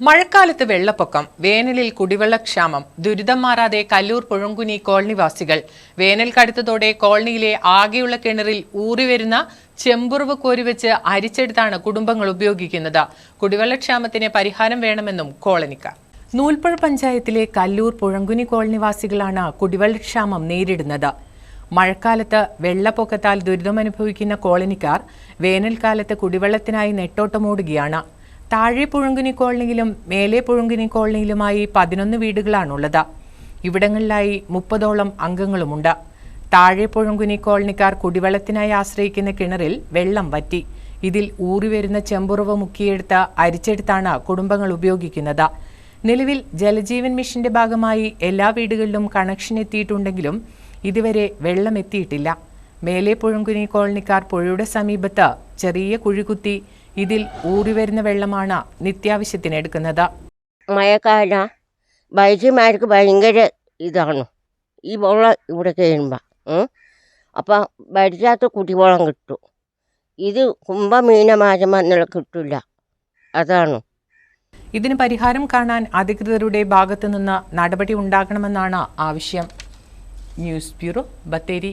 മഴക്കാലത്ത് വെള്ളപ്പൊക്കം വേനലിൽ കുടിവെള്ളക്ഷാമം ദുരിതം മാറാതെ കല്ലൂർ പുഴങ്കുനി കോളനിവാസികൾ. വേനൽ കടുത്തതോടെ കോളനിയിലെ ആകെയുള്ള കിണറിൽ ഊറിവരുന്ന ചെമ്പുറവ് കോരിവെച്ച് അരിച്ചെടുത്താണ് കുടുംബങ്ങൾ ഉപയോഗിക്കുന്നത്. കുടിവെള്ളക്ഷാമത്തിന് പരിഹാരം വേണമെന്നും കോളനിക്കാർ. നൂൽപ്പുഴ പഞ്ചായത്തിലെ കല്ലൂർ പുഴങ്കുനി കോളനിവാസികളാണ് കുടിവെള്ളക്ഷാമം നേരിടുന്നത്. മഴക്കാലത്ത് വെള്ളപ്പൊക്കത്താൽ ദുരിതമനുഭവിക്കുന്ന കോളനിക്കാർ വേനൽക്കാലത്ത് കുടിവെള്ളത്തിനായി നെട്ടോട്ടമോടുകയാണ്. താഴെ പുഴുങ്കുനി കോളനിയിലും മേലെ പുഴുങ്കുനി കോളനിയിലുമായി പതിനൊന്ന് വീടുകളാണുള്ളത്. ഇവിടങ്ങളിലായി മുപ്പതോളം അംഗങ്ങളുമുണ്ട്. താഴെ പുഴുങ്കുനി കോളനിക്കാർ കുടിവെള്ളത്തിനായി ആശ്രയിക്കുന്ന കിണറിൽ വെള്ളം വറ്റി. ഇതിൽ ഊറിവരുന്ന ചെമ്പുറവ് മുക്കിയെടുത്ത് അരിച്ചെടുത്താണ് കുടുംബങ്ങൾ ഉപയോഗിക്കുന്നത്. നിലവിൽ ജലജീവൻ മിഷന്റെ ഭാഗമായി എല്ലാ വീടുകളിലും കണക്ഷൻ എത്തിയിട്ടുണ്ടെങ്കിലും ഇതുവരെ വെള്ളം എത്തിയിട്ടില്ല. മേലെ പുഴങ്കുനി കോളനിക്കാർ പുഴയുടെ സമീപത്ത് ചെറിയ കുഴികുത്തി ഇതിൽ ഊറിവരുന്ന വെള്ളമാണ് നിത്യാവശ്യത്തിന് എടുക്കുന്നത്. മഴക്കാല വൈദ്യന്മാർക്ക് ഭയങ്കര ഇതാണ്. ഈ വെള്ളം ഇവിടെ കഴിയുമ്പോൾ അപ്പം വരില്ലാത്ത കുടിവെള്ളം കിട്ടും. ഇത് കുംഭമീനമാചം എന്നുള്ള കിട്ടില്ല അതാണ്. ഇതിന് പരിഹാരം കാണാൻ അധികൃതരുടെ ഭാഗത്തു നിന്ന് നടപടി ഉണ്ടാകണമെന്നാണ് ആവശ്യം. News bureau Bathery.